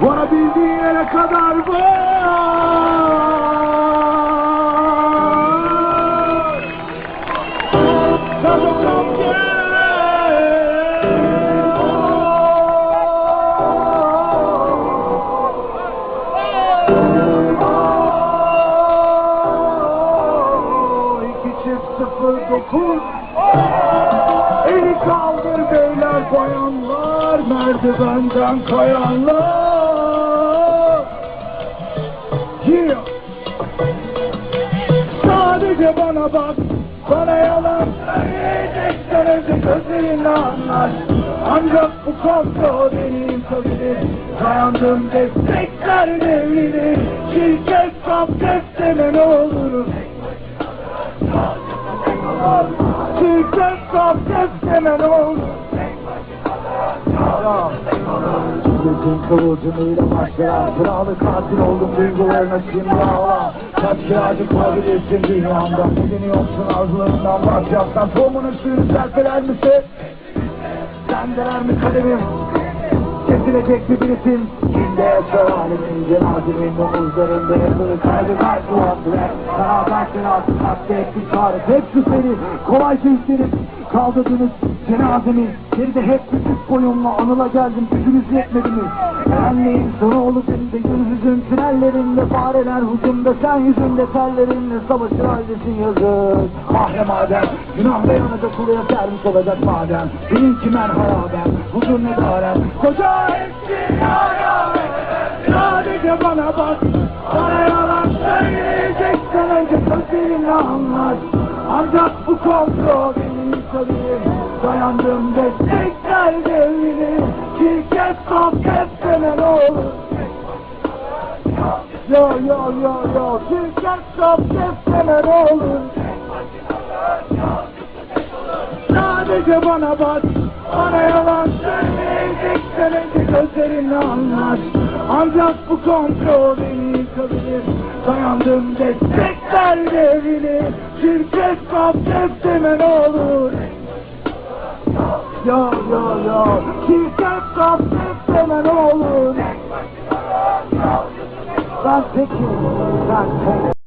Varabildiğin yere kadar var. Çift sıfır dokuz Eli kaldır beyler bayanlar Merdivenden kayanlar Yeah. Sadece bana bak Bana yalan söyleyeceksen önce gözlerinle anlar Ancak bu kontrol beni imkabilir Dayandığım destekler devrilir Şirket kap desteme ne olur. Şirket kap desteme ne olur Yüzün kıvılcımıyla başlayan Kralı katil oldum duygularına şimdi ağla Kaç kiracı kalabilirsin dünyamda Biliniyorsun arzularından başlayapsan Tohumunun suyunu serpeler misin? Sendeler mi kalemim? Kesilecek bir birisin Kimde yaşar alemin cenazemin omuzlarında yazılı kalbi kalp ulandılar Berabersin artık hatta etkin çağrı Hep şu seni kolayca yüklenip kaldırdınız cenazemi. Geride hep küçük boyumla anıla geldim. Gücünüz yetmedi mi? Benliğin sonu olup elinde yüzümüzün tünellerinde Fareler hücumda sen yüzünde tellerinle savaşır haldesin yazık. Mahre madem günah ve yanacak kuluya servis olacak madem. Benimki merhabaden huzur ne darem. Koca eski yara Sadece bana bak. Bana yalan söyleyeceksen önce gözlerinle anlar Ancak bu kontrol beni yıkabilir Dayandım destekler devrilir Yo yo yo sohbet deme ne olur Sadece bana bak Bana yalan söyleyeceksen önce gözlerinle anlar. Ancak bu kontrol beni yıkabilir Dayandım destekler devrilir Şirket deme ne olur. Yo yo yo Şirket deme ne olur about pictures, not.